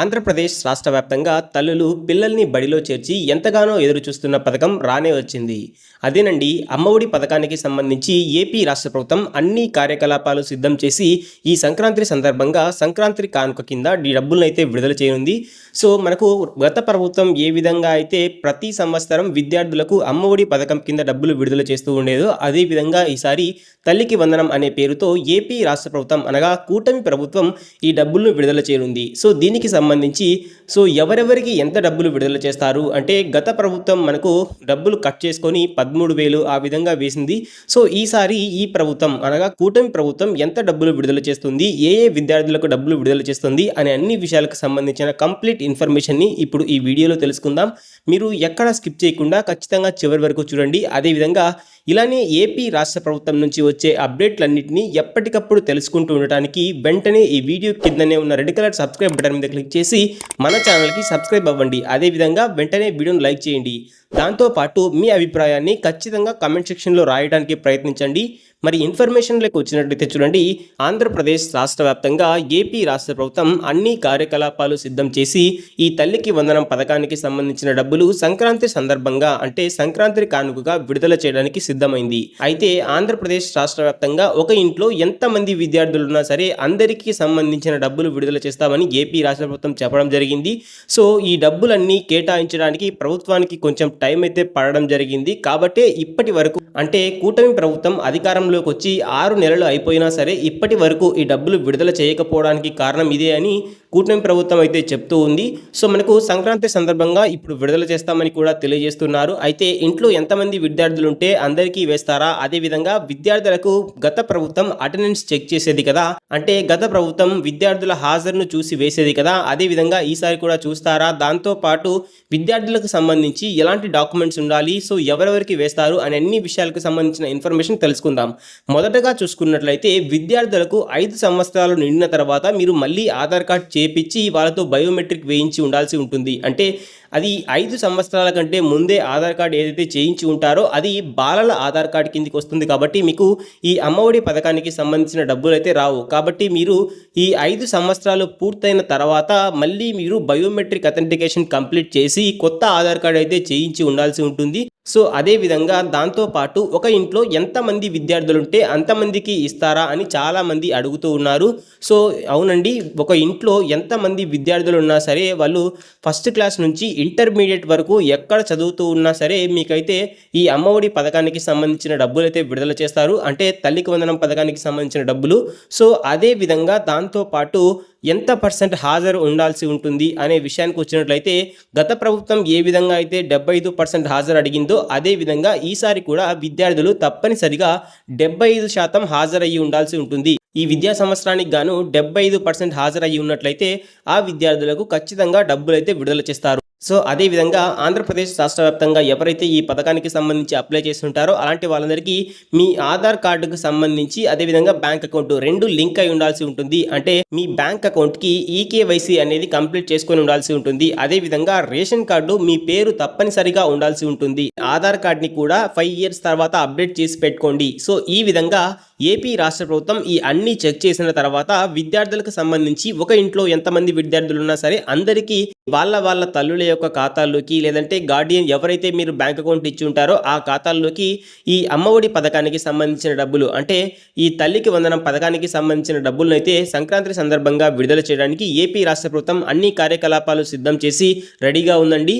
ఆంధ్రప్రదేశ్ రాష్ట్ర వ్యాప్తంగా తల్లులు పిల్లల్ని బడిలో చేర్చి ఎంతగానో ఎదురుచూస్తున్న పథకం రానే వచ్చింది. అదేనండి అమ్మఒడి పథకానికి సంబంధించి ఏపీ రాష్ట్ర ప్రభుత్వం అన్ని కార్యకలాపాలు సిద్ధం చేసి ఈ సంక్రాంతి సందర్భంగా సంక్రాంతి కానుక కింద ఈ డబ్బులనైతే అయితే విడుదల చేయనుంది. సో మనకు గత ప్రభుత్వం ఏ విధంగా అయితే ప్రతి సంవత్సరం విద్యార్థులకు అమ్మఒడి పథకం కింద డబ్బులు విడుదల చేస్తూ ఉండేదో అదే విధంగా ఈసారి తల్లికి వందనం అనే పేరుతో ఏపీ రాష్ట్ర ప్రభుత్వం అనగా కూటమి ప్రభుత్వం ఈ డబ్బులను విడుదల చేయనుంది. సో దీనికి సంబంధించి సంబంధించి సో ఎవరెవరికి ఎంత డబ్బులు విడుదల చేస్తారు? అంటే గత ప్రభుత్వం మనకు డబ్బులు కట్ చేసుకొని పదమూడు వేలు ఆ విధంగా వేసింది. సో ఈసారి ఈ ప్రభుత్వం అనగా కూటమి ప్రభుత్వం ఎంత డబ్బులు విడుదల చేస్తుంది? ఏ ఏ విద్యార్థులకు డబ్బులు విడుదల చేస్తుంది? అనే అన్ని విషయాలకు సంబంధించిన కంప్లీట్ ఇన్ఫర్మేషన్ని ఇప్పుడు ఈ వీడియోలో తెలుసుకుందాం. మీరు ఎక్కడ స్కిప్ చేయకుండా ఖచ్చితంగా చివరి వరకు చూడండి. అదేవిధంగా ఇలానే ఏపీ రాష్ట్ర ప్రభుత్వం నుంచి వచ్చే అప్డేట్లన్నింటినీ ఎప్పటికప్పుడు తెలుసుకుంటూ ఉండటానికి వెంటనే ఈ వీడియో కిందనే ఉన్న రెడ్ కలర్ సబ్స్క్రైబ్ బటన్ మీద క్లిక్ చేసి మన ఛానల్కి సబ్స్క్రైబ్ అవ్వండి. అదేవిధంగా వెంటనే వీడియోను లైక్ చేయండి. దాంతోపాటు మీ అభిప్రాయాన్ని ఖచ్చితంగా కమెంట్ సెక్షన్లో రాయడానికి ప్రయత్నించండి. మరి ఇన్ఫర్మేషన్లకు వచ్చినట్లయితే చూడండి ఆంధ్రప్రదేశ్ రాష్ట్ర వ్యాప్తంగా ఏపీ రాష్ట్ర ప్రభుత్వం అన్ని కార్యకలాపాలు సిద్ధం చేసి ఈ తల్లికి వందనం పథకానికి సంబంధించిన డబ్బులు సంక్రాంతి సందర్భంగా అంటే సంక్రాంతి కానుకగా విడుదల చేయడానికి సిద్ధమైంది. అయితే ఆంధ్రప్రదేశ్ రాష్ట్ర వ్యాప్తంగా ఒక ఇంట్లో ఎంతమంది విద్యార్థులు ఉన్నా సరే అందరికీ సంబంధించిన డబ్బులు విడుదల చేస్తామని ఏపీ రాష్ట్ర ప్రభుత్వం చెప్పడం జరిగింది. సో ఈ డబ్బులన్నీ కేటాయించడానికి ప్రభుత్వానికి కొంచెం టైం అయితే పడడం జరిగింది. కాబట్టి ఇప్పటి వరకు అంటే కూటమి ప్రభుత్వం అధికారంలోకి వచ్చి ఆరు నెలలు అయిపోయినా సరే ఇప్పటి వరకు ఈ డబ్బులు విడుదల చేయకపోవడానికి కారణం ఇదే అని కూటమి ప్రభుత్వం అయితే చెప్తూ ఉంది. సో మనకు సంక్రాంతి సందర్భంగా ఇప్పుడు విడుదల చేస్తామని కూడా తెలియజేస్తున్నారు. అయితే ఇంట్లో ఎంతమంది విద్యార్థులు ఉంటే అందరికీ వేస్తారా? అదేవిధంగా విద్యార్థులకు గత ప్రభుత్వం అటెండెన్స్ చెక్ చేసేది కదా? అంటే గత ప్రభుత్వం విద్యార్థుల హాజరును చూసి వేసేది కదా? అదేవిధంగా ఈసారి కూడా చూస్తారా? దాంతో పాటు విద్యార్థులకు సంబంధించి ఎలాంటి డాక్యుమెంట్స్ ఉండాలి? సో ఎవరెవరికి వేస్తారు? అని అన్ని విషయాలకు సంబంధించిన ఇన్ఫర్మేషన్ తెలుసుకుందాం. మొదటగా చూసుకున్నట్లయితే విద్యార్థులకు ఐదు సంవత్సరాలు నిండిన తర్వాత మీరు మళ్ళీ ఆధార్ కార్డ్ చేపించి వాళ్ళతో బయోమెట్రిక్ వేయించి ఉండాల్సి ఉంటుంది. అంటే అది ఐదు సంవత్సరాల కంటే ముందే ఆధార్ కార్డ్ ఏదైతే చేయించి ఉంటారో అది బాలల ఆధార్ కార్డ్ కిందికి వస్తుంది కాబట్టి మీకు ఈ అమ్మఒడి పథకానికి సంబంధించిన డబ్బులు అయితే రావు. కాబట్టి మీరు ఈ ఐదు సంవత్సరాలు పూర్తయిన తర్వాత మళ్ళీ మీరు బయోమెట్రిక్ అథెంటికేషన్ కంప్లీట్ చేసి కొత్త ఆధార్ కార్డ్ అయితే చేయించి ఉండాల్సి ఉంటుంది. సో అదే విధంగా దాంతోపాటు ఒక ఇంట్లో ఎంతమంది విద్యార్థులు ఉంటే అంతమందికి ఇస్తారా అని చాలామంది అడుగుతూ ఉన్నారు. సో అవునండి ఒక ఇంట్లో ఎంతమంది విద్యార్థులు ఉన్నా సరే వాళ్ళు ఫస్ట్ క్లాస్ నుంచి ఇంటర్మీడియట్ వరకు ఎక్కడ చదువుతూ ఉన్నా సరే మీకైతే ఈ అమ్మఒడి పథకానికి సంబంధించిన డబ్బులు అయితే విడుదల చేస్తారు. అంటే తల్లికి వందనం పథకానికి సంబంధించిన డబ్బులు. సో అదే విధంగా దాంతోపాటు ఎంత పర్సెంట్ హాజరు ఉండాల్సి ఉంటుంది అనే విషయానికి వచ్చినట్లయితే గత ప్రభుత్వం ఏ విధంగా అయితే డెబ్బై ఐదు పర్సెంట్ హాజరు అడిగిందో అదే విధంగా ఈసారి కూడా విద్యార్థులు తప్పనిసరిగా డెబ్బై ఐదు శాతం హాజరయ్యి ఉండాల్సి ఉంటుంది. ఈ విద్యా సంవత్సరానికి గాను డెబ్బై ఐదు పర్సెంట్ హాజరయ్యి ఉన్నట్లయితే ఆ విద్యార్థులకు ఖచ్చితంగా డబ్బులు అయితే విడుదల చేస్తారు. సో అదేవిధంగా ఆంధ్రప్రదేశ్ రాష్ట్ర వ్యాప్తంగా ఎవరైతే ఈ పథకానికి సంబంధించి అప్లై చేస్తుంటారో అలాంటి వాళ్ళందరికీ మీ ఆధార్ కార్డుకు సంబంధించి అదేవిధంగా బ్యాంక్ అకౌంట్ రెండు లింక్ అయి ఉండాల్సి ఉంటుంది. అంటే మీ బ్యాంక్ అకౌంట్కి ఈకేవైసీ అనేది కంప్లీట్ చేసుకొని ఉండాల్సి ఉంటుంది. అదేవిధంగా రేషన్ కార్డు మీ పేరు తప్పనిసరిగా ఉండాల్సి ఉంటుంది. ఆధార్ కార్డ్ని కూడా ఫైవ్ ఇయర్స్ తర్వాత అప్డేట్ చేసి పెట్టుకోండి. సో ఈ విధంగా ఏపీ రాష్ట్ర ప్రభుత్వం ఈ అన్ని చెక్ చేసిన తర్వాత విద్యార్థులకు సంబంధించి ఒక ఇంట్లో ఎంతమంది విద్యార్థులు ఉన్నా సరే అందరికీ వాళ్ళ వాళ్ళ తల్లుల యొక్క ఖాతాల్లోకి లేదంటే గార్డియన్ ఎవరైతే మీరు బ్యాంక్ అకౌంట్ ఇచ్చి ఉంటారో ఆ ఖాతాల్లోకి ఈ అమ్మఒడి పథకానికి సంబంధించిన డబ్బులు అంటే ఈ తల్లికి వందనం పథకానికి సంబంధించిన డబ్బులను అయితే సంక్రాంతి సందర్భంగా విడుదల చేయడానికి ఏపీ రాష్ట్ర ప్రభుత్వం అన్ని కార్యకలాపాలు సిద్ధం చేసి రెడీగా ఉందండి.